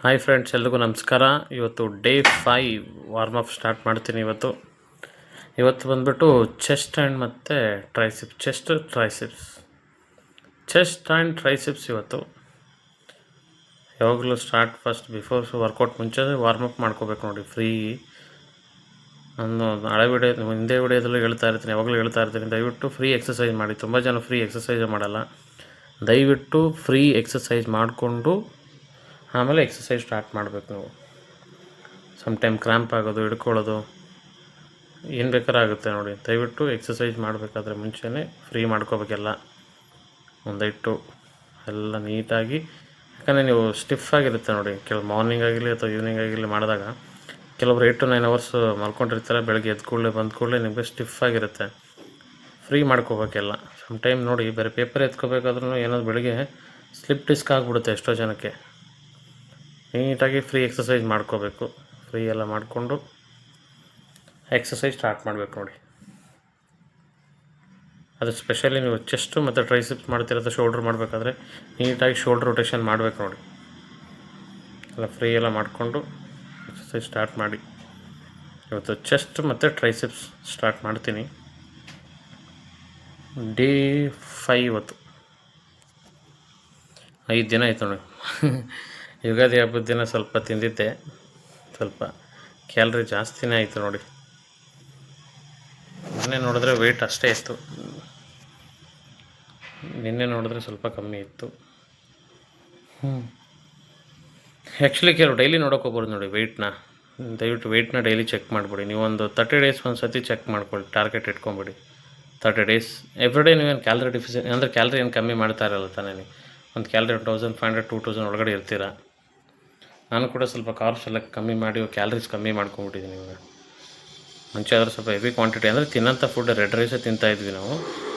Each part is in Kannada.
ಹಾಯ್ ಫ್ರೆಂಡ್ಸ್ ಎಲ್ರಿಗೂ ನಮಸ್ಕಾರ. ಇವತ್ತು day five warm up start ಮಾಡ್ತೀನಿ ಇವತ್ತು. ಇವತ್ತು ಬಂದ್ಬಿಟ್ಟು ಚೆಸ್ಟ್ ಆ್ಯಂಡ್ ಮತ್ತು triceps chest triceps chest and triceps ಇವತ್ತು. ಯಾವಾಗಲೂ ಸ್ಟಾರ್ಟ್ ಫಸ್ಟ್ ಬಿಫೋರ್ ವರ್ಕೌಟ್ ಮುಂಚೆ ವಾರ್ಮ್ ಅಪ್ ಮಾಡ್ಕೋಬೇಕು ನೋಡಿ ಫ್ರೀ ನಾನು ಹಳೆ ವಿಡಿಯೋ ಹಿಂದೆ ವಿಡಿಯೋದಲ್ಲೂ ಹೇಳ್ತಾ ಇರ್ತೀನಿ, ಯಾವಾಗಲೂ ಹೇಳ್ತಾ ಇರ್ತೀನಿ. ದಯವಿಟ್ಟು ಫ್ರೀ ಎಕ್ಸಸೈಸ್ ಮಾಡಿ. ತುಂಬ ಜನ ಫ್ರೀ ಎಕ್ಸಸೈಸ್ ಮಾಡಲ್ಲ. ದಯವಿಟ್ಟು ಫ್ರೀ ಎಕ್ಸಸೈಸ್ ಮಾಡಿಕೊಂಡು ಆಮೇಲೆ ಎಕ್ಸಸೈಸ್ ಸ್ಟಾರ್ಟ್ ಮಾಡಬೇಕು ನೀವು. ಸಮ್ ಟೈಮ್ ಕ್ರ್ಯಾಂಪ್ ಆಗೋದು, ಹಿಡ್ಕೊಳ್ಳೋದು, ಏನು ಬೇಕಾದ್ರೂ ಆಗುತ್ತೆ ನೋಡಿ. ದಯವಿಟ್ಟು ಎಕ್ಸಸೈಸ್ ಮಾಡಬೇಕಾದ್ರೆ ಮುಂಚೆನೇ ಫ್ರೀ ಮಾಡ್ಕೋಬೇಕೆಲ್ಲ. ಒಂದಿಟ್ಟು ಎಲ್ಲ ನೀಟಾಗಿ, ಯಾಕಂದರೆ ನೀವು ಸ್ಟಿಫ್ ಆಗಿರುತ್ತೆ ನೋಡಿ. ಕೆಲವು ಮಾರ್ನಿಂಗ್ ಆಗಿರಲಿ ಅಥವಾ ಈವ್ನಿಂಗ್ ಆಗಿರಲಿ ಮಾಡಿದಾಗ ಕೆಲವೊಬ್ರು ಏಯ್ಟ್ ಟು ನೈನ್ ಅವರ್ಸ್ ಮಲ್ಕೊಂಡಿರ್ತಾರೆ, ಬೆಳಗ್ಗೆ ಎದ್ದು ಕೂಡಲೇ ಬಂದ ಕೂಡಲೇ ನಿಮಗೆ ಸ್ಟಿಫ್ ಆಗಿರುತ್ತೆ. ಫ್ರೀ ಮಾಡ್ಕೋಬೇಕೆಲ್ಲ. ಸಮ್ ಟೈಮ್ ನೋಡಿ, ಬೇರೆ ಪೇಪರ್ ಎತ್ಕೋಬೇಕಾದ್ರೂ ಏನಾದ್ರು ಬೆಳಗ್ಗೆ ಸ್ಲಿಪ್ ಡಿಸ್ಕ್ ಆಗಿಬಿಡುತ್ತೆ ಎಷ್ಟೋ ಜನಕ್ಕೆ. ನೀಟಾಗಿ ಫ್ರೀ ಎಕ್ಸಸೈಸ್ ಮಾಡ್ಕೋಬೇಕು. ಫ್ರೀ ಎಲ್ಲ ಮಾಡಿಕೊಂಡು ಎಕ್ಸಸೈಸ್ ಸ್ಟಾರ್ಟ್ ಮಾಡಬೇಕು ನೋಡಿ. ಅದು ಸ್ಪೆಷಲಿ ನೀವು ಚೆಸ್ಟು ಮತ್ತು ಟ್ರೈಸಿಪ್ಸ್ ಮಾಡ್ತಿರೋದು ಶೋಲ್ಡ್ರ್ ಮಾಡಬೇಕಾದ್ರೆ ನೀಟಾಗಿ ಶೋಲ್ಡ್ರ್ ರೊಟೇಷನ್ ಮಾಡಬೇಕು ನೋಡಿ. ಎಲ್ಲ ಫ್ರೀ ಎಲ್ಲ ಮಾಡಿಕೊಂಡು ಎಕ್ಸಸೈಸ್ ಸ್ಟಾರ್ಟ್ ಮಾಡಿ. ಇವತ್ತು ಚೆಸ್ಟ್ ಮತ್ತು ಟ್ರೈಸಿಪ್ಸ್ ಸ್ಟಾರ್ಟ್ ಮಾಡ್ತೀನಿ. ಡೇ ಫೈ ಇವತ್ತು. ಐದು ದಿನ ಆಯ್ತು ನೋಡಿ. ಯುಗಾದಿ ಹಬ್ಬದ ದಿನ ಸ್ವಲ್ಪ ತಿಂದಿದ್ದೆ. ಸ್ವಲ್ಪ ಕ್ಯಾಲ್ರಿ ಜಾಸ್ತಿನೇ ಆಯಿತು ನೋಡಿ. ಮೊನ್ನೆ ನೋಡಿದ್ರೆ ವೆಯ್ಟ್ ಅಷ್ಟೇ ಇತ್ತು. ನಿನ್ನೆ ನೋಡಿದ್ರೆ ಸ್ವಲ್ಪ ಕಮ್ಮಿ ಇತ್ತು. ಹ್ಞೂ ಆ್ಯಕ್ಚುಲಿ ಕೆಲವು ಡೈಲಿ ನೋಡೋಕೆ ಹೋಗ್ಬೋದು ನೋಡಿ ವೆಯ್ಟ್ನ ದಯವಿಟ್ಟು ವೆಯ್ಟ್ನ ಡೈಲಿ ಚೆಕ್ ಮಾಡಿಬಿಡಿ. ನೀವೊಂದು ತರ್ಟಿ ಡೇಸ್ ಒಂದು ಸತಿ ಚೆಕ್ ಮಾಡ್ಕೊಳ್ಳಿ ಟಾರ್ಗೆಟ್ ಇಟ್ಕೊಂಬಿಡಿ. ತರ್ಟಿ ಡೇಸ್ ಎವ್ರಿ ಡೇ ನೀವೇನು ಕ್ಯಾಲ್ರಿ ಡಿಫಿಸಿಟ್ ಅಂದರೆ ಕ್ಯಾಲ್ರಿ ಏನು ಕಮ್ಮಿ ಮಾಡ್ತಾ ಇರಲ್ಲ ತಾನೇ ಒಂದು calorie thousand five hundred two thousand ಒಳಗಡೆ ಇರ್ತೀರಾ. ನಾನು ಕೂಡ ಸ್ವಲ್ಪ ಕಾರ್ಬ್ಸ್ ಎಲ್ಲ ಕಮ್ಮಿ ಮಾಡಿ ಕ್ಯಾಲ್ರೀಸ್ ಕಮ್ಮಿ ಮಾಡ್ಕೊಂಬಿಟ್ಟಿದ್ದೀನಿ ಇವಾಗ. ಮುಂಚೆ ಆದರೆ ಸ್ವಲ್ಪ ಹೆವಿ ಕ್ವಾಂಟಿಟಿ ಅಂದರೆ ತಿನ್ನೋಂಥ ಫುಡ್ ರೆಡ್ ರೈಸೇ ತಿಂತಾಯಿದ್ವಿ ನಾವು.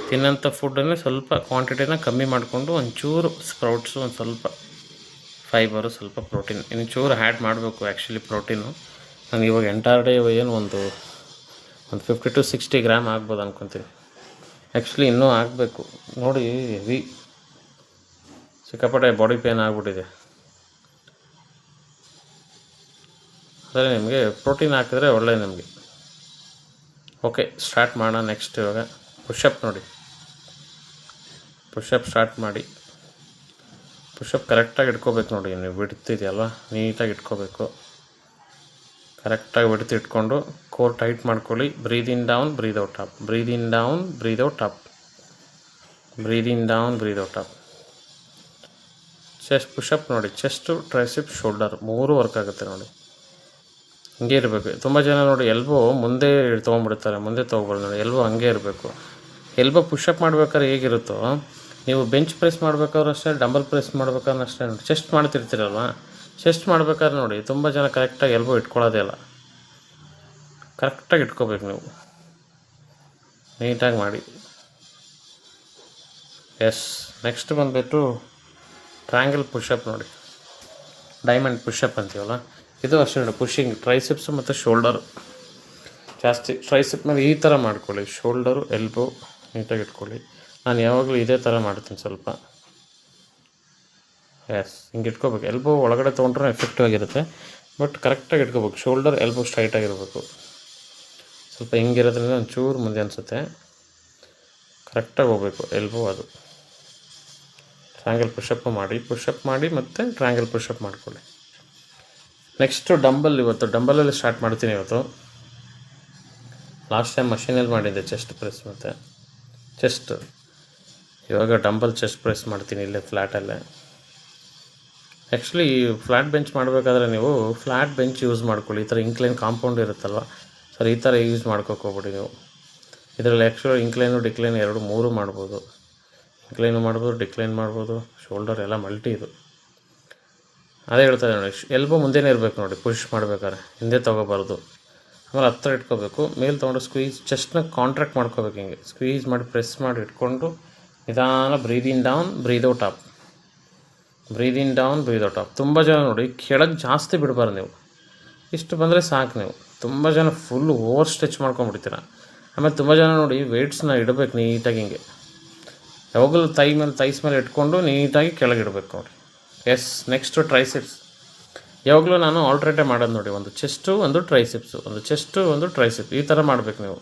ತಿನ್ನೋಂಥ ಫುಡ್ಡನ್ನೇ ಸ್ವಲ್ಪ ಕ್ವಾಂಟಿಟಿನ ಕಮ್ಮಿ ಮಾಡಿಕೊಂಡು ಒಂಚೂರು ಸ್ಪ್ರೌಟ್ಸು ಒಂದು ಸ್ವಲ್ಪ ಫೈಬರು ಸ್ವಲ್ಪ ಪ್ರೋಟೀನ್ ಇನ್ನು ಚೂರು ಆ್ಯಡ್ ಮಾಡಬೇಕು ಆ್ಯಕ್ಚುಲಿ ಪ್ರೋಟೀನು ನಾನು ಇವಾಗ ಎಂಟೈರ್ ಡೇ ಏನು ಒಂದು ಒಂದು ಫಿಫ್ಟಿ ಟು ಸಿಕ್ಸ್ಟಿ ಗ್ರಾಮ್ ಆಗ್ಬೋದು ಅನ್ಕೊತೀನಿ. ಆ್ಯಕ್ಚುಲಿ ಇನ್ನೂ ಆಗಬೇಕು. ನೋಡಿ ಹೆವಿ ಸಿಕ್ಕಾಪಟ್ಟೆ ಬಾಡಿ ಪೇನ್ ಆಗಿಬಿಟ್ಟಿದೆ. ಆದರೆ ನಿಮಗೆ ಪ್ರೋಟೀನ್ ಹಾಕಿದ್ರೆ ಒಳ್ಳೆ ನಿಮಗೆ. ಓಕೆ ಸ್ಟಾರ್ಟ್ ಮಾಡೋಣ ನೆಕ್ಸ್ಟ್ ಇವಾಗ. ಪುಷಪ್ ನೋಡಿ. ಪುಷಪ್ ಸ್ಟಾರ್ಟ್ ಮಾಡಿ. ಪುಷಪ್ ಕರೆಕ್ಟಾಗಿ ಇಟ್ಕೋಬೇಕು ನೋಡಿ, ನೀವು ಬಿಡ್ತಿದೆಯಲ್ಲ ನೀಟಾಗಿ ಇಟ್ಕೋಬೇಕು. ಕರೆಕ್ಟಾಗಿ ಬಿಡ್ತು ಇಟ್ಕೊಂಡು ಕೋರ್ ಟೈಟ್ ಮಾಡ್ಕೊಳ್ಳಿ. Breathe in down breathe out up breathe in down breathe out up breathe in down breathe out up chest pushup ನೋಡಿ. ಚೆಸ್ಟು ಟ್ರೈಸಿಪ್ ಶೋಲ್ಡರ್ ಮೂರು ವರ್ಕ್ ಆಗುತ್ತೆ ನೋಡಿ. ಹಿಂಗೆ ಇರಬೇಕು. ತುಂಬ ಜನ ನೋಡಿ ಎಲ್ಬೋ ಮುಂದೆ ತೊಗೊಂಡ್ಬಿಡ್ತಾರೆ, ಮುಂದೆ ತೊಗೊಬಾರ್ದು ನೋಡಿ. ಎಲ್ಬೋ ಹಂಗೆ ಇರಬೇಕು. ಎಲ್ಬೋ ಪುಷಪ್ ಮಾಡ್ಬೇಕಾದ್ರೆ ಹೇಗಿರುತ್ತೋ, ನೀವು ಬೆಂಚ್ ಪ್ರೆಸ್ ಮಾಡ್ಬೇಕಾದ್ರೂ ಅಷ್ಟೇ ಡಂಬಲ್ ಪ್ರೆಸ್ ಮಾಡ್ಬೇಕಾದ್ರೂ ಅಷ್ಟೇ ನೋಡಿ. ಚೆಸ್ಟ್ ಮಾಡ್ತಿರ್ತೀರಲ್ವ? ಚೆಸ್ಟ್ ಮಾಡ್ಬೇಕಾದ್ರೆ ನೋಡಿ, ತುಂಬ ಜನ ಕರೆಕ್ಟಾಗಿ ಎಲ್ಬೋ ಇಟ್ಕೊಳ್ಳೋದೇ ಇಲ್ಲ. ಕರೆಕ್ಟಾಗಿ ಇಟ್ಕೋಬೇಕು ನೀವು. ನೀಟಾಗಿ ಮಾಡಿ. ಎಸ್ ನೆಕ್ಸ್ಟ್ ಬಂದುಬಿಟ್ಟು ಟ್ರ್ಯಾಂಗಲ್ ಪುಷಪ್ ನೋಡಿ. ಡೈಮಂಡ್ ಪುಷಪ್ ಅಂತೀವಲ್ಲ? ಇದು ಅಷ್ಟೇ ನೋಡಿ ಪುಷಿಂಗ್ ಟ್ರೈಸೆಪ್ಸ್ ಮತ್ತು ಶೋಲ್ಡರ್ ಜಾಸ್ತಿ ಟ್ರೈಸೆಪ್ ಮೇಲೆ ಈ ಥರ ಮಾಡ್ಕೊಳ್ಳಿ. ಶೋಲ್ಡರು ಎಲ್ಬೋ ನೀಟಾಗಿ ಇಟ್ಕೊಳ್ಳಿ. ನಾನು ಯಾವಾಗಲೂ ಇದೇ ಥರ ಮಾಡ್ತೀನಿ ಸ್ವಲ್ಪ. ಎಸ್ ಹಿಂಗೆ ಇಟ್ಕೋಬೇಕು. ಎಲ್ಬೋ ಒಳಗಡೆ ತೊಗೊಂಡ್ರೆ ಎಫೆಕ್ಟಿವ್ ಆಗಿರುತ್ತೆ. ಬಟ್ ಕರೆಕ್ಟಾಗಿ ಇಟ್ಕೋಬೇಕು. ಶೋಲ್ಡರ್ ಎಲ್ಬೋ ಸ್ಟ್ರೈಟಾಗಿರಬೇಕು ಸ್ವಲ್ಪ ಹಿಂಗಿರೋದ್ರಿಂದ ಒಂಚೂರು ಮುಂದೆ ಅನಿಸುತ್ತೆ. ಕರೆಕ್ಟಾಗಿ ಹೋಗ್ಬೇಕು. ಎಲ್ಬೋ ಅದು. ಟ್ರ್ಯಾಂಗಲ್ ಪುಷಪ್ಪು ಮಾಡಿ ಪುಷಪ್ ಮಾಡಿ ಮತ್ತು ಟ್ರ್ಯಾಂಗಲ್ ಪುಷಪ್ ಮಾಡ್ಕೊಳ್ಳಿ. ನೆಕ್ಸ್ಟು ಡಂಬಲ್ ಇವತ್ತು. ಡಂಬಲಲ್ಲಿ ಸ್ಟಾರ್ಟ್ ಮಾಡ್ತೀನಿ ಇವತ್ತು. ಲಾಸ್ಟ್ ಟೈಮ್ ಮಷೀನಲ್ಲಿ ಮಾಡಿದ್ದೆ ಚೆಸ್ಟ್ ಪ್ರೆಸ್ ಮತ್ತು. ಚೆಸ್ಟ್ ಇವಾಗ ಡಂಬಲ್ ಚೆಸ್ಟ್ ಪ್ರೆಸ್ ಮಾಡ್ತೀನಿ ಇಲ್ಲೇ ಫ್ಲ್ಯಾಟಲ್ಲೇ ಆ್ಯಕ್ಚುಲಿ ಫ್ಲ್ಯಾಟ್ ಬೆಂಚ್ ಮಾಡಬೇಕಾದ್ರೆ ನೀವು ಫ್ಲ್ಯಾಟ್ ಬೆಂಚ್ ಯೂಸ್ ಮಾಡ್ಕೊಳ್ಳಿ. ಈ ಥರ ಇಂಕ್ಲೈನ್ ಕಾಂಪೌಂಡ್ ಇರುತ್ತಲ್ವ? ಸರ್ ಈ ಥರ ಯೂಸ್ ಮಾಡ್ಕೋಕೆ ನೀವು. ಇದರಲ್ಲಿ ಆ್ಯಕ್ಚುಲಿ ಇಂಕ್ಲೈನು ಡಿಕ್ಲೈನ್ ಎರಡು, ಮೂರು ಮಾಡ್ಬೋದು. ಇಂಕ್ಲೈನು ಮಾಡ್ಬೋದು ಡಿಕ್ಲೈನ್ ಮಾಡ್ಬೋದು. ಶೋಲ್ಡರ್ ಎಲ್ಲ ಮಲ್ಟಿ ಇದು. ಅದೇ ಹೇಳ್ತಾ ನೋಡಿ ಎಲ್ಬೋ ಮುಂದೆನೇ ಇರಬೇಕು ನೋಡಿ ಪುಷ್ ಮಾಡ್ಬೇಕಾದ್ರೆ, ಹಿಂದೆ ತೊಗೋಬಾರ್ದು. ಆಮೇಲೆ ಹತ್ರ ಇಟ್ಕೋಬೇಕು, ಮೇಲೆ ತೊಗೊಂಡು ಸ್ಕ್ವೀಸ್ ಚೆಸ್ಟ್ನ ಕಾಂಟ್ರಾಕ್ಟ್ ಮಾಡ್ಕೋಬೇಕು ಹಿಂಗೆ. ಸ್ಕ್ವೀಸ್ ಮಾಡಿ ಪ್ರೆಸ್ ಮಾಡಿ ಇಟ್ಕೊಂಡು, ನಿಧಾನ breathing down breathe out up breathing down breathe out up ತುಂಬ ಜನ ನೋಡಿ, ಕೆಳಗೆ ಜಾಸ್ತಿ ಬಿಡಬಾರ್ದು ನೀವು. ಇಷ್ಟು ಬಂದರೆ ಸಾಕು ನೀವು. ತುಂಬ ಜನ ಫುಲ್ ಓವರ್ ಸ್ಟ್ರೆಚ್ ಮಾಡ್ಕೊಂಡ್ಬಿಡ್ತೀರ. ಆಮೇಲೆ ತುಂಬ ಜನ ನೋಡಿ ವೆಯ್ಟ್ಸ್ನ ಇಡಬೇಕು ನೀಟಾಗಿ ಹಿಂಗೆ. ಯಾವಾಗಲೂ ತೈ ಮೇಲೆ ತೈಸ್ ಮೇಲೆ ಇಟ್ಕೊಂಡು ನೀಟಾಗಿ ಕೆಳಗೆ ಇಡಬೇಕು ನೋಡಿ. ಎಸ್ ನೆಕ್ಸ್ಟು ಟ್ರೈಸಿಪ್ಸ್ ಯಾವಾಗಲೂ ನಾನು ಆಲ್ಟ್ರೇಟೇ ಮಾಡೋದು ನೋಡಿ, ಒಂದು ಚೆಸ್ಟು ಒಂದು ಟ್ರೈಸಿಪ್ಸು ಒಂದು ಚೆಸ್ಟು ಒಂದು ಟ್ರೈಸಿಪ್ ಈ ಥರ ಮಾಡಬೇಕು ನೀವು.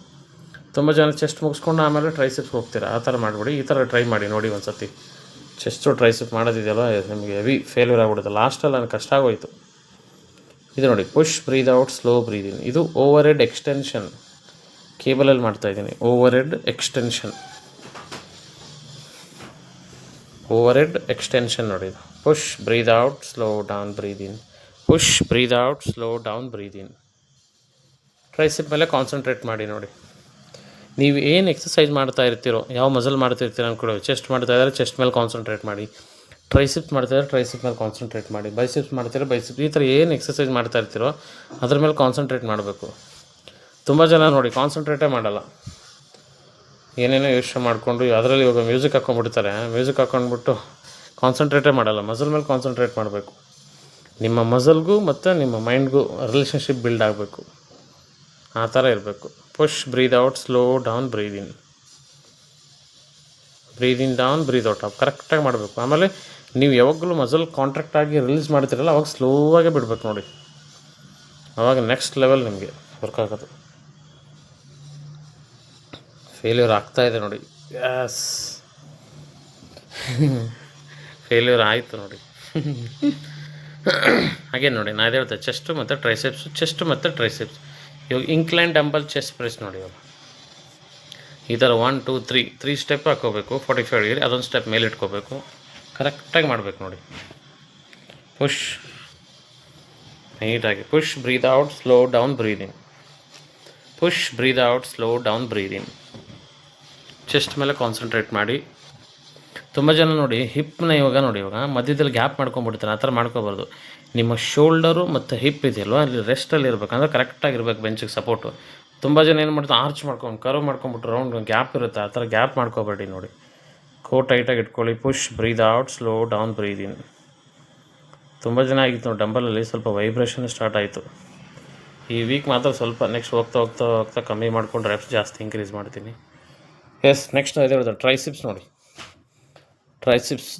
ತುಂಬ ಜನ ಚೆಸ್ಟ್ ಮುಗಿಸ್ಕೊಂಡು ಆಮೇಲೆ ಟ್ರೈಸಿಪ್ಸ್ ಹೋಗ್ತೀರಾ? ಆ ಥರ ಮಾಡಿಬಿಡಿ. ಈ ಥರ ಟ್ರೈ ಮಾಡಿ ನೋಡಿ ಒಂದು ಸತಿ ಚೆಸ್ಟು ಟ್ರೈಸಿಪ್ ಮಾಡೋದಿದೆಯಲ್ಲ, ನಿಮಗೆ ಹೆವಿ ಫೇಲ್ಯೂರ್ ಆಗ್ಬಿಡುತ್ತೆ. ಲಾಸ್ಟಲ್ಲಿ ನನಗೆ ಕಷ್ಟ ಆಗೋಯ್ತು. ಇದು ನೋಡಿ push breathe out slow breathe ಇದು ಓವರ್ ಹೆಡ್ ಎಕ್ಸ್ಟೆನ್ಷನ್ ಕೇಬಲಲ್ಲಿ ಮಾಡ್ತಾ ಇದ್ದೀನಿ. Overhead extension overhead extension ನೋಡಿ ಇದು. Push breathe out slow down breathe in push breathe out slow down breathe in tricep ಮೇಲೆ ಕಾನ್ಸಂಟ್ರೇಟ್ ಮಾಡಿ ನೋಡಿ. ನೀವು ಏನು ಎಕ್ಸಸೈಸ್ ಮಾಡ್ತಾ ಇರ್ತೀರೋ, ಯಾವ ಮಸಲ್ ಮಾಡ್ತಿರ್ತೀರ ಅನ್ಕೊಳ್ಳಿ. ಚೆಸ್ಟ್ ಮಾಡ್ತಾ ಇದ್ದಾರೆ ಚೆಸ್ಟ್ ಮೇಲೆ ಕಾನ್ಸಂಟ್ರೇಟ್ ಮಾಡಿ. ಟ್ರೈಸಿಪ್ಸ್ ಇದ್ದರೆ ಟ್ರೈಸಿಪ್ ಮೇಲೆ ಕಾನ್ಸಂಟ್ರೇಟ್ ಮಾಡಿ. ಬೈಸಿಪ್ಸ್ ಮಾಡ್ತಾರೆ ಬೈಸಿಪ್ ಈ ಥರ ಏನು ಎಕ್ಸಸೈಸ್ ಮಾಡ್ತಾ ಇರ್ತೀರೋ, ಅದ್ರ ಮೇಲೆ ಕಾನ್ಸಂಟ್ರೇಟ್ ಮಾಡಬೇಕು. ತುಂಬ ಜನ ನೋಡಿ ಕಾನ್ಸಂಟ್ರೇಟೇ ಮಾಡಲ್ಲ. ಏನೇನೋ ಯೋಚನೆ ಮಾಡಿಕೊಂಡು, ಅದರಲ್ಲಿ ಇವಾಗ ಮ್ಯೂಸಿಕ್ ಹಾಕ್ಕೊಂಡ್ಬಿಡ್ತಾರೆ ಮ್ಯೂಸಿಕ್ ಹಾಕ್ಕೊಂಡ್ಬಿಟ್ಟು ಕಾನ್ಸಂಟ್ರೇಟೇ ಮಾಡಲ್ಲ ಮಸಲ್ ಮೇಲೆ ಕಾನ್ಸಂಟ್ರೇಟ್ ಮಾಡಬೇಕು. ನಿಮ್ಮ ಮಸಲ್ಗೂ ಮತ್ತು ನಿಮ್ಮ ಮೈಂಡ್ಗೂ ರಿಲೇಷನ್ಶಿಪ್ ಬಿಲ್ಡ್ ಆಗಬೇಕು. ಆ ಥರ ಇರಬೇಕು. Push breathe out slow down breathe in down breathe out ಕರೆಕ್ಟಾಗಿ ಮಾಡಬೇಕು. ಆಮೇಲೆ ನೀವು ಯಾವಾಗಲೂ ಮಸಲ್ ಕಾಂಟ್ರಾಕ್ಟ್ ಆಗಿ ರಿಲೀಸ್ ಮಾಡ್ತಿರಲ್ಲ, ಅವಾಗ ಸ್ಲೋ ಆಗೇ ಬಿಡಬೇಕು ನೋಡಿ. ಅವಾಗ ನೆಕ್ಸ್ಟ್ ಲೆವೆಲ್ ನಿಮಗೆ ವರ್ಕ್ ಆಗೋದು. ಫೇಲ್ಯೂರ್ ಆಗ್ತಾ ಇದೆ ನೋಡಿ. ಎಸ್ ಫೇಲ್ಯೂರ್ ಆಯಿತು ನೋಡಿ. ಹಾಗೆ ನೋಡಿ ನಾ ಅದೇ ಹೇಳ್ತೆ ಚೆಸ್ಟು ಮತ್ತು ಟ್ರೈಸೆಪ್ಸ್ ಚೆಸ್ಟ್ ಮತ್ತು ಟ್ರೈಸೆಪ್ಸ್ ಇವಾಗ ಇಂಕ್ಲೈನ್ ಡಂಬಲ್ ಚೆಸ್ಟ್ ಪ್ರೆಸ್ ನೋಡಿ ಇವಾಗ. ಈ ಥರ one two three three step ಹಾಕೋಬೇಕು ಫಾರ್ಟಿ ಫೈವ್ ಡಿಗ್ರಿ ಅದೊಂದು ಸ್ಟೆಪ್ ಮೇಲೆ ಇಟ್ಕೋಬೇಕು. ಕರೆಕ್ಟಾಗಿ ಮಾಡಬೇಕು ನೋಡಿ. ಪುಷ್ ನೀಟಾಗಿ push breathe out slow down breathing push breathe out slow down breathing chest ಮೇಲೆ ಕಾನ್ಸಂಟ್ರೇಟ್ ಮಾಡಿ. ತುಂಬ ಜನ ನೋಡಿ, ಹಿಪ್ನ ಇವಾಗ ನೋಡಿ, ಇವಾಗ ಮಧ್ಯದಲ್ಲಿ ಗ್ಯಾಪ್ ಮಾಡ್ಕೊಂಡ್ಬಿಡ್ತಾರೆ, ಆ ಥರ ಮಾಡ್ಕೋಬಾರ್ದು. ನಿಮ್ಮ ಶೋಲ್ಡರು ಮತ್ತು ಹಿಪ್ ಇದೆಯಲ್ವ ಅಲ್ಲಿ ರೆಸ್ಟಲ್ಲಿ ಇರಬೇಕು. ಅಂದರೆ ಕರೆಕ್ಟಾಗಿರ್ಬೇಕು ಬೆಂಚಿಗೆ ಸಪೋರ್ಟು ತುಂಬ ಜನ ಏನು ಮಾಡ್ತಾರೆ ಆರ್ಚ್ ಮಾಡ್ಕೊಂಡು ಕರ್ವ್ ಮಾಡ್ಕೊಂಬಿಟ್ಟು ರೌಂಡ್ ಗ್ಯಾಪ್ ಇರುತ್ತೆ, ಆ ಥರ ಗ್ಯಾಪ್ ಮಾಡ್ಕೋಬೇಡಿ ನೋಡಿ. ಕೋ ಟೈಟಾಗಿ ಇಟ್ಕೊಳ್ಳಿ push breathe out slow down breathe in ತುಂಬ ಜನ ಆಗಿತ್ತು ನೋಡಿ ಡಂಬಲಲ್ಲಿ ಸ್ವಲ್ಪ ವೈಬ್ರೇಷನ್ ಸ್ಟಾರ್ಟ್ ಆಯಿತು. ಈ ವೀಕ್ ಮಾತ್ರ ಸ್ವಲ್ಪ ನೆಕ್ಸ್ಟ್ ಹೋಗ್ತಾ ಹೋಗ್ತಾ ಹೋಗ್ತಾ ಕಮ್ಮಿ ಮಾಡ್ಕೊಂಡು ರೆಪ್ಸ್ ಜಾಸ್ತಿ ಇನ್ಕ್ರೀಸ್ ಮಾಡ್ತೀನಿ. ಎಸ್ ನೆಕ್ಸ್ಟ್ ಇದೆ ಟ್ರೈಸಿಪ್ಸ್ ನೋಡಿ. ಟ್ರೈಸಿಪ್ಸ್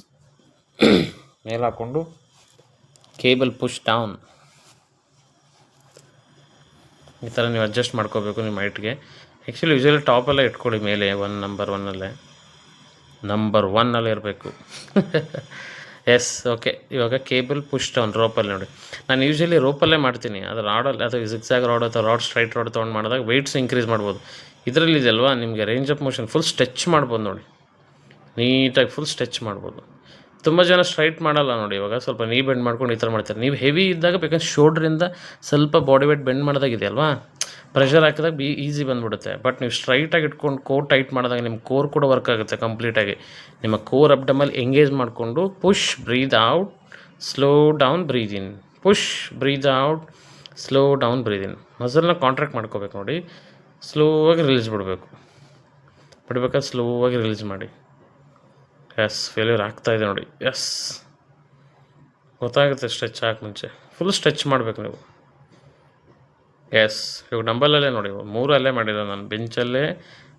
ಮೇಲೆ ಹಾಕ್ಕೊಂಡು ಕೇಬಲ್ ಪುಷ್ ಡೌನ್ ಈ ಥರ ನೀವು ಅಡ್ಜಸ್ಟ್ ಮಾಡ್ಕೋಬೇಕು ನಿಮ್ಮ ಹೈಟ್ಗೆ ಆ್ಯಕ್ಚುಲಿ ಯೂಶಲಿ ಟಾಪಲ್ಲೇ ಇಟ್ಕೊಳ್ಳಿ ಮೇಲೆ ಒನ್ ನಂಬರ್ ಒನ್ನಲ್ಲೇ ನಂಬರ್ ಒನ್ನಲ್ಲೇ ಇರಬೇಕು. ಎಸ್ ಓಕೆ ಇವಾಗ ಕೇಬಲ್ ಪುಷ್ ಡೌನ್ ರೋಪಲ್ಲಿ ನೋಡಿ. ನಾನು ಯೂಶಲಿ ರೋಪಲ್ಲೇ ಮಾಡ್ತೀನಿ. ಅದು ರಾಡಲ್ಲಿ ಅಥವಾ ಜಿಗ್ಸಾಗ್ ರಾಡ್ ಅಥವಾ ರಾಡ್ ಸ್ಟ್ರೈಟ್ ರಾಡ್ ತೊಗೊಂಡು ಮಾಡಿದಾಗ ವೆಯ್ಟ್ಸ್ ಇನ್ಕ್ರೀಸ್ ಮಾಡ್ಬೋದು. ಇದರಲ್ಲಿ ಇದೆಯಲ್ವಾ ನಿಮಗೆ range of motion full stretch ಮಾಡ್ಬೋದು ನೋಡಿ. ನೀಟಾಗಿ ಫುಲ್ ಸ್ಟ್ರೆಚ್ ಮಾಡ್ಬೋದು. ತುಂಬ ಜನ ಸ್ಟ್ರೈಟ್ ಮಾಡಲ್ಲ ನೋಡಿ ಇವಾಗ, ಸ್ವಲ್ಪ ನೀ ಬೆಂಡ್ ಮಾಡ್ಕೊಂಡು ಈ ಥರ ಮಾಡ್ತಾರೆ. ನೀವು ಹೆವಿ ಇದ್ದಾಗ ಬೇಕಂದ್ರೆ ಶೋಲ್ಡ್ರಿಂದ ಸ್ವಲ್ಪ ಬಾಡಿ ವೇಟ್ ಬೆಂಡ್ ಮಾಡಿದಾಗ ಇದೆಯಲ್ವಾ ಪ್ರೆಷರ್ ಹಾಕಿದಾಗ ಬಿ ಈಸಿ ಬಂದ್ಬಿಡುತ್ತೆ. ಬಟ್ ನೀವು ಸ್ಟ್ರೈಟಾಗಿ ಇಟ್ಕೊಂಡು ಕೋರ್ ಟೈಟ್ ಮಾಡಿದಾಗ ನಿಮ್ಮ ಕೋರ್ ಕೂಡ ವರ್ಕ್ ಆಗುತ್ತೆ ಕಂಪ್ಲೀಟಾಗಿ ನಿಮ್ಮ ಕೋರ್ ಅಬ್ಡಮಲ್ಲಿ ಎಂಗೇಜ್ ಮಾಡಿಕೊಂಡು push breathe out slow down breathe in push breathe out slow down breathe in ಮಸಲ್ನ contract ಮಾಡ್ಕೋಬೇಕು ನೋಡಿ. ಸ್ಲೋವಾಗಿ ರಿಲೀಸ್ ಬಿಡಬೇಕು. ಬಿಡ್ಬೇಕಾದ್ರೆ ಸ್ಲೋವಾಗಿ ರಿಲೀಸ್ ಮಾಡಿ. ಎಸ್ ಫೇಲ್ಯೂರ್ ಇದೆ ನೋಡಿ. ಎಸ್ ಗೊತ್ತಾಗುತ್ತೆ ಸ್ಟ್ರೆಚ್ ಹಾಕಿ ಮುಂಚೆ. ಫುಲ್ ಸ್ಟ್ರೆಚ್ ಮಾಡಬೇಕು ನೀವು. ಎಸ್ ಇವಾಗ ಡಂಬಲಲ್ಲೇ ನೋಡಿ. ಮೂರು ಅಲ್ಲೇ ಮಾಡಿಲ್ಲ ನಾನು ಬೆಂಚಲ್ಲೇ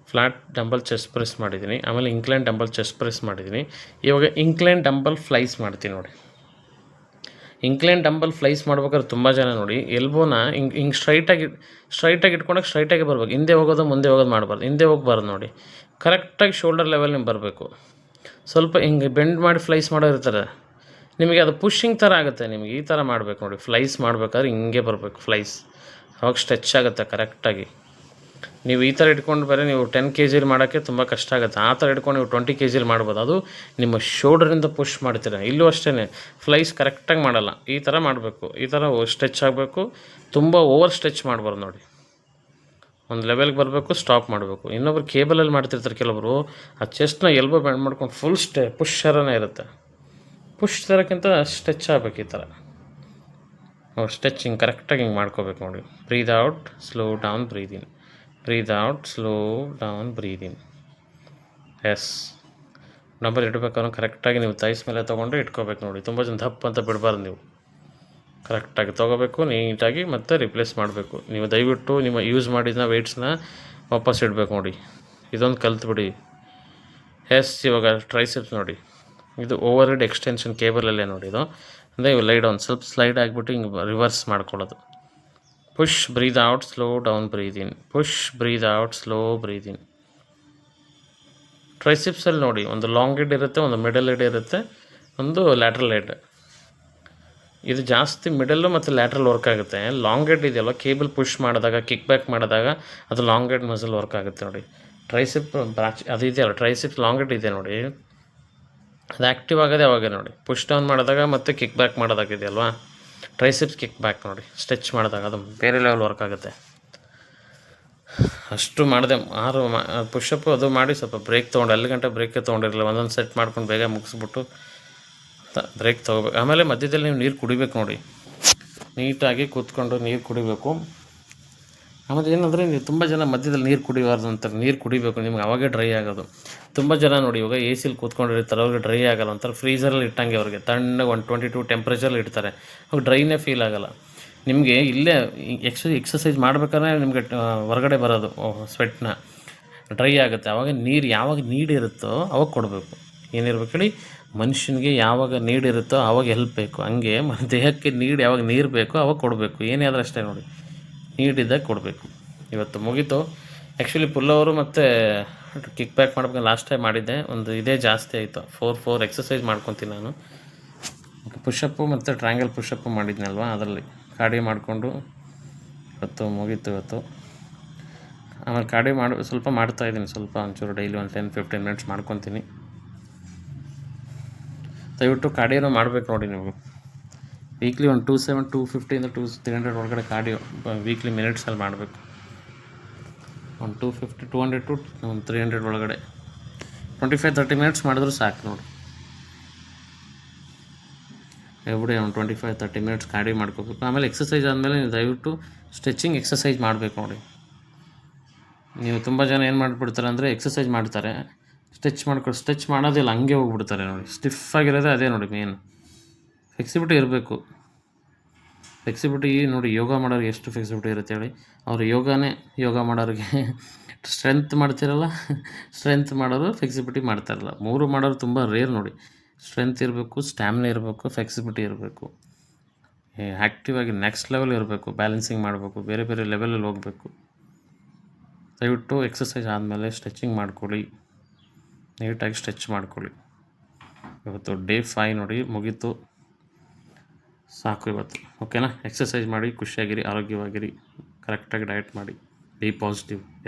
ಫ್ಲ್ಯಾಟ್ ಡಂಬಲ್ ಚೆಸ್ಟ್ ಪ್ರೆಸ್ ಮಾಡಿದ್ದೀನಿ. ಆಮೇಲೆ ಇಂಕ್ಲೈನ್ ಡಂಬಲ್ ಚೆಸ್ಟ್ ಪ್ರೆಸ್ ಮಾಡಿದ್ದೀನಿ. ಇವಾಗ ಇಂಕ್ಲೈನ್ ಡಂಬಲ್ ಫ್ಲೈಸ್ ಮಾಡ್ತೀನಿ ನೋಡಿ. ಇಂಕ್ಲೈನ್ ಡಂಬಲ್ ಫ್ಲೈಸ್ ಮಾಡ್ಬೇಕಾದ್ರೆ ತುಂಬ ಜನ ನೋಡಿ. ಎಲ್ಬೋನ ಹಿಂಗೆ ಹಿಂಗೆ ಸ್ಟ್ರೈಟಾಗಿ ಸ್ಟ್ರೈಟಾಗಿ ಇಟ್ಕೊಂಡಾಗ ಸ್ಟ್ರೈಟಾಗಿ ಬರ್ಬೇಕು. ಹಿಂದೆ ಹೋಗೋದು, ಮುಂದೆ ಹೋಗೋದು ಮಾಡಬಾರ್ದು. ಹಿಂದೆ ಹೋಗಬಾರ್ದು ನೋಡಿ. ಕರೆಕ್ಟಾಗಿ ಶೋಲ್ಡರ್ ಲೆವೆಲ್ ನಿಮ್ಗೆ ಬರಬೇಕು. ಸ್ವಲ್ಪ ಹಿಂಗೆ ಬೆಂಡ್ ಮಾಡಿ ಫ್ಲೈಸ್ ಮಾಡೋರು ಇರ್ತಾರೆ. ನಿಮಗೆ ಅದು ಪುಷಿಂಗ್ ಥರ ಆಗುತ್ತೆ. ನಿಮಗೆ ಈ ಥರ ಮಾಡಬೇಕು ನೋಡಿ. ಫ್ಲೈಸ್ ಮಾಡಬೇಕಾದ್ರೆ ಹಿಂಗೆ ಬರಬೇಕು ಫ್ಲೈಸ್. ಅವಾಗ ಸ್ಟ್ರೆಚ್ ಆಗುತ್ತೆ ಕರೆಕ್ಟಾಗಿ ನೀವು ಈ ಥರ ಇಟ್ಕೊಂಡು ಬೇರೆ ನೀವು ಟೆನ್ ಕೆ ಜಿಲಿ ಮಾಡೋಕ್ಕೆ ತುಂಬ ಕಷ್ಟ ಆಗುತ್ತೆ. ಆ ಥರ ಇಟ್ಕೊಂಡು ನೀವು ಟ್ವೆಂಟಿ ಕೆ ಜಿಲಿ ಮಾಡ್ಬೋದು. ಅದು ನಿಮ್ಮ ಶೋಲ್ಡ್ರಿಂದ ಪುಷ್ ಮಾಡ್ತೀರ. ಇಲ್ಲೂ ಅಷ್ಟೇ ಫ್ಲೈಸ್ ಕರೆಕ್ಟಾಗಿ ಮಾಡಲ್ಲ. ಈ ಥರ ಮಾಡಬೇಕು. ಈ ಥರ ಸ್ಟ್ರೆಚ್ ಆಗಬೇಕು. ತುಂಬ ಓವರ್ ಸ್ಟ್ರೆಚ್ ಮಾಡ್ಬಾರ್ದು ನೋಡಿ. ಒಂದು ಲೆವೆಲ್ಗೆ ಬರಬೇಕು ಸ್ಟಾಪ್ ಮಾಡಬೇಕು. ಇನ್ನೊಬ್ರು ಕೇಬಲಲ್ಲಿ ಮಾಡ್ತಿರ್ತಾರೆ ಕೆಲವರು, ಆ ಚೆಸ್ಟ್ನ ಎಲ್ಬೋ ಬ್ಯಾಂಡ್ ಮಾಡ್ಕೊಂಡು ಫುಲ್ ಸ್ಟೆ ಪುಷ್ ಥರನೇ ಇರುತ್ತೆ. ಪುಷ್ ಥರಕ್ಕಿಂತ ಸ್ಟೆಚ್ ಆಗಬೇಕು ಈ ಥರ ಸ್ಟ್ರೆಚಿಂಗ್ ಕರೆಕ್ಟಾಗಿ ಹಿಂಗೆ ಮಾಡ್ಕೋಬೇಕು ನೋಡಿ. Breathe out slow down breathe in breathe out slow down breathe yes number ಇಡಬೇಕಾದ್ರೆ ಕರೆಕ್ಟಾಗಿ ನೀವು ತೈಸ್ ಮೇಲೆ ತೊಗೊಂಡು ಇಟ್ಕೋಬೇಕು ನೋಡಿ. ತುಂಬ ಜನ ದಪ್ಪ ಅಂತ ಬಿಡಬಾರ್ದು ನೀವು. ಕರೆಕ್ಟಾಗಿ ತೊಗೋಬೇಕು, ನೀಟಾಗಿ ಮತ್ತು ರಿಪ್ಲೇಸ್ ಮಾಡಬೇಕು. ನೀವು ದಯವಿಟ್ಟು ನಿಮ್ಮ ಯೂಸ್ ಮಾಡಿದ ವೆಯ್ಟ್ಸ್ನ ವಾಪಸ್ ಇಡಬೇಕು ನೋಡಿ. ಇದೊಂದು ಕಲ್ತ್ಬಿಡಿ ಎಸ್ ಇವಾಗ ಟ್ರೈಸೆಪ್ಸ್ ನೋಡಿ. ಇದು ಓವರ್ ಹೆಡ್ ಎಕ್ಸ್ಟೆನ್ಷನ್ ಕೇಬಲಲ್ಲೇ ನೋಡಿ ಇದು. ಅಂದರೆ ಲೈಡ್ ಒಂದು ಸ್ವಲ್ಪ ಸ್ಲೈಡ್ ಆಗಿಬಿಟ್ಟು ಹಿಂಗೆ ರಿವರ್ಸ್ ಮಾಡ್ಕೊಳ್ಳೋದು. Push breathe out slow down breathe in push breathe out slow breathe in ಟ್ರೈಸಿಪ್ಸಲ್ಲಿ ನೋಡಿ, ಒಂದು ಲಾಂಗ್ ಹೆಡ್ ಇರುತ್ತೆ, ಒಂದು ಮಿಡಲ್ ಹೆಡ್ ಇರುತ್ತೆ, ಒಂದು ಲ್ಯಾಟ್ರಲ್ ಹೆಡ್ ಇದು ಜಾಸ್ತಿ ಮಿಡಲ್ಲು ಮತ್ತು ಲ್ಯಾಟ್ರಲ್ ವರ್ಕ್ ಆಗುತ್ತೆ. ಲಾಂಗ್ ಹೆಡ್ ಇದೆಯಲ್ಲ ಕೇಬಲ್ ಪುಷ್ ಮಾಡಿದಾಗ ಕಿಕ್ ಬ್ಯಾಕ್ ಮಾಡಿದಾಗ ಅದು ಲಾಂಗ್ ಹೆಡ್ ಮಸಲ್ ವರ್ಕ್ ಆಗುತ್ತೆ ನೋಡಿ. ಟ್ರೈಸಿಪ್ ಬ್ರಾಚ್ ಅದು ಇದೆಯಲ್ಲ ಟ್ರೈಸಿಪ್ ಲಾಂಗ್ ಹೆಡ್ ಇದೆ ನೋಡಿ. ಅದು ಆ್ಯಕ್ಟಿವ್ ಆಗೋದೇ ಅವಾಗ ನೋಡಿ. ಪುಷ್ ಡೌನ್ ಮಾಡಿದಾಗ ಮತ್ತು ಕಿಕ್ ಬ್ಯಾಕ್ ಮಾಡೋದಾಗ ಇದೆಯಲ್ವಾ? ಟ್ರೈಸಿಪ್ಸ್ ಕಿಕ್ ಬ್ಯಾಕ್ ನೋಡಿ. ಸ್ಟ್ರೆಚ್ ಮಾಡಿದಾಗ ಅದು ಬೇರೆ ಲೆವೆಲ್ ವರ್ಕ್ ಆಗುತ್ತೆ. ಅಷ್ಟು ಮಾಡಿದೆ. ಆರು ಪುಷಪ್ ಅದು ಮಾಡಿ ಸ್ವಲ್ಪ ಬ್ರೇಕ್ ತೊಗೊಂಡು, ಅಲ್ಲಿ ಗಂಟೆ ಬ್ರೇಕೇ ತೊಗೊಂಡಿರಲಿಲ್ಲ. ಒಂದೊಂದು ಸೆಟ್ ಮಾಡ್ಕೊಂಡು ಬೇಗ ಮುಗಿಸ್ಬಿಟ್ಟು ಬ್ರೇಕ್ ತೊಗೋಬೇಕು. ಆಮೇಲೆ ಮಧ್ಯದಲ್ಲಿ ನೀವು ನೀರು ಕುಡಿಬೇಕು ನೋಡಿ. ನೀಟಾಗಿ ಕೂತ್ಕೊಂಡು ನೀರು ಕುಡಿಬೇಕು. ಆಮೇಲೆ ಏನಂದರೆ ನೀವು ತುಂಬ ಜನ ಮಧ್ಯದಲ್ಲಿ ನೀರು ಕುಡಿಬಾರ್ದು ಅಂತಾರೆ ನೀರು ಕುಡಿಬೇಕು. ನಿಮ್ಗೆ ಅವಾಗೆ ಡ್ರೈ ಆಗೋದು. ತುಂಬ ಜನ ನೋಡಿ ಇವಾಗ ಎ ಸಿಲಿ ಕೂತ್ಕೊಂಡಿರ್ತಾರೆ, ಅವ್ರಿಗೆ ಡ್ರೈ ಆಗಲ್ಲ ಅಂತಾರೆ. ಫ್ರೀಸರಲ್ಲಿ ಇಟ್ಟಂಗೆ ಅವ್ರಿಗೆ. ತಣ್ಣಗೆ ಒನ್ ಟ್ವೆಂಟಿ ಟು ಟೆಂಪ್ರೇಚರಲ್ಲಿ ಇಡ್ತಾರೆ. ಅವಾಗ ಡ್ರೈನೇ ಫೀಲ್ ಆಗಲ್ಲ. ನಿಮಗೆ ಇಲ್ಲೇ ಎಕ್ಸ ಎಕ್ಸಸೈಸ್ ಮಾಡ್ಬೇಕಾದ್ರೆ ನಿಮಗೆ ಹೊರಗಡೆ ಬರೋದು. ಸ್ವೆಟ್ನ ಡ್ರೈ ಆಗುತ್ತೆ. ಆವಾಗ ನೀರು ಯಾವಾಗ ನೀಡಿರುತ್ತೋ ಅವಾಗ ಕೊಡಬೇಕು. ಏನಿರ್ಬೇಕು ಹೇಳಿ? ಮನುಷ್ಯನಿಗೆ ಯಾವಾಗ ನೀಡಿರುತ್ತೋ ಆವಾಗ ಹೆಲ್ಪ್ ಬೇಕು. ಹಂಗೆ ದೇಹಕ್ಕೆ ನೀಡಿ ಯಾವಾಗ ನೀರು ಬೇಕೋ ಅವಾಗ ಕೊಡಬೇಕು. ಏನೇ ಆದರೂ ಅಷ್ಟೇ ನೋಡಿ. ನೀಡಿದ್ದಾಗ ಕೊಡಬೇಕು. ಇವತ್ತು ಮುಗೀತು. ಆ್ಯಕ್ಚುಲಿ ಪುಲ್ಲವರು ಮತ್ತು ಕಿಕ್ ಬ್ಯಾಕ್ ಮಾಡ್ಬೇಕು ಲಾಸ್ಟ್ ಟೈಮ್ ಮಾಡಿದ್ದೆ. ಒಂದು ಇದೇ ಜಾಸ್ತಿ ಆಯಿತು. ಫೋರ್ ಫೋರ್ ಎಕ್ಸಸೈಸ್ ಮಾಡ್ಕೊತೀನಿ ನಾನು. ಪುಷಪ್ಪು ಮತ್ತು ಟ್ರ್ಯಾಂಗಲ್ ಪುಷಪ್ಪು ಮಾಡಿದ್ನಲ್ವ ಅದರಲ್ಲಿ ಕಾಡಿ ಮಾಡಿಕೊಂಡು ಇವತ್ತು ಮುಗೀತು ಇವತ್ತು. ಆಮೇಲೆ ಕಾಡಿ ಮಾಡಿ ಸ್ವಲ್ಪ ಮಾಡ್ತಾಯಿದ್ದೀನಿ ಸ್ವಲ್ಪ ಒಂಚೂರು ಡೈಲಿ ಒಂದು ಟೆನ್ ಫಿಫ್ಟೀನ್ ಮಿನಿಟ್ಸ್ ಮಾಡ್ಕೊತೀನಿ. ದಯವಿಟ್ಟು ಕಾರ್ಡಿಯೋನ ಮಾಡಬೇಕು ನೋಡಿ ನೀವು. ವೀಕ್ಲಿ ಒಂದು ಟೂ ಸೆವೆನ್ ಟೂ ಫಿಫ್ಟಿಯಿಂದ ಟೂ ತ್ರೀ ಹಂಡ್ರೆಡ್ ಒಳಗಡೆ ಕಾರ್ಡಿಯೋ ವೀಕ್ಲಿ ಮಿನಿಟ್ಸಲ್ಲಿ ಮಾಡಬೇಕು. ಒಂದು two fifty two hundred to ಒಂದು ತ್ರೀ ಹಂಡ್ರೆಡ್ ಒಳಗಡೆ. ಟ್ವೆಂಟಿ ಫೈವ್ ತರ್ಟಿ ಮಿನಿಟ್ಸ್ ಮಾಡಿದ್ರು ಸಾಕು ನೋಡಿ. ಎವ್ರಿ ಒಂದು twenty five thirty minutes cardio ಮಾಡ್ಕೋಬೇಕು. ಆಮೇಲೆ ಎಕ್ಸಸೈಸ್ ಆದಮೇಲೆ ನೀವು ದಯವಿಟ್ಟು ಸ್ಟ್ರೆಚಿಂಗ್ ಎಕ್ಸಸೈಸ್ ಮಾಡಬೇಕು ನೋಡಿ. ನೀವು ತುಂಬ ಜನ ಏನು ಮಾಡಿಬಿಡ್ತಾರೆ ಅಂದರೆ ಎಕ್ಸಸೈಸ್ ಮಾಡ್ತಾರೆ. ಸ್ಟ್ರೆಚ್ ಮಾಡ್ಕೊ ಸ್ಟಿಚ್ ಮಾಡೋದಿಲ್ಲ, ಹಂಗೆ ಹೋಗ್ಬಿಡ್ತಾರೆ ನೋಡಿ. ಸ್ಟಿಫ್ ಆಗಿರೋದೇ ಅದೇ ನೋಡಿ ಮೇನ್ ಫ್ಲೆಕ್ಸಿಬಿಲಿಟಿ ಇರಬೇಕು. ಫ್ಲೆಕ್ಸಿಬಿಲಿಟಿ ನೋಡಿ ಯೋಗ ಮಾಡೋರಿಗೆ ಎಷ್ಟು ಫ್ಲೆಕ್ಸಿಬಿಲಿಟಿ ಇರುತ್ತೆ ಹೇಳಿ. ಅವರು ಯೋಗನೇ, ಯೋಗ ಮಾಡೋರಿಗೆ ಸ್ಟ್ರೆಂತ್ ಮಾಡ್ತಿರಲ್ಲ ಸ್ಟ್ರೆಂತ್ ಮಾಡೋರು ಫ್ಲೆಕ್ಸಿಬಿಲಿಟಿ ಮಾಡ್ತಾರಲ್ಲ. ಮೂರು ಮಾಡೋರು ತುಂಬ ರೇರ್ ನೋಡಿ. ಸ್ಟ್ರೆಂತ್ ಇರಬೇಕು ಸ್ಟ್ಯಾಮಿನ ಇರಬೇಕು ಫ್ಲೆಕ್ಸಿಬಿಲಿಟಿ ಇರಬೇಕು. ಆ್ಯಕ್ಟಿವ್ ಆಗಿ ನೆಕ್ಸ್ಟ್ ಲೆವೆಲ್ ಇರಬೇಕು ಬ್ಯಾಲೆನ್ಸಿಂಗ್ ಮಾಡಬೇಕು, ಬೇರೆ ಬೇರೆ ಲೆವೆಲಲ್ಲಿ ಹೋಗಬೇಕು. ದಯವಿಟ್ಟು ಎಕ್ಸಸೈಸ್ ಆದಮೇಲೆ ಸ್ಟ್ರೆಚಿಂಗ್ ಮಾಡ್ಕೊಳ್ಳಿ. ನೀಟಾಗಿ ಸ್ಟ್ರೆಚ್ ಮಾಡ್ಕೊಳ್ಳಿ. ಇವತ್ತು ಡೇ ಫೈ ನೋಡಿ ಮುಗೀತು. ಸಾಕು ಇವತ್ತು. ಓಕೆನಾ? ಎಕ್ಸಸೈಸ್ ಮಾಡಿ, ಖುಷಿಯಾಗಿರಿ, ಆರೋಗ್ಯವಾಗಿರಿ, ಕರೆಕ್ಟಾಗಿ ಡಯಟ್ ಮಾಡಿ. Be positive.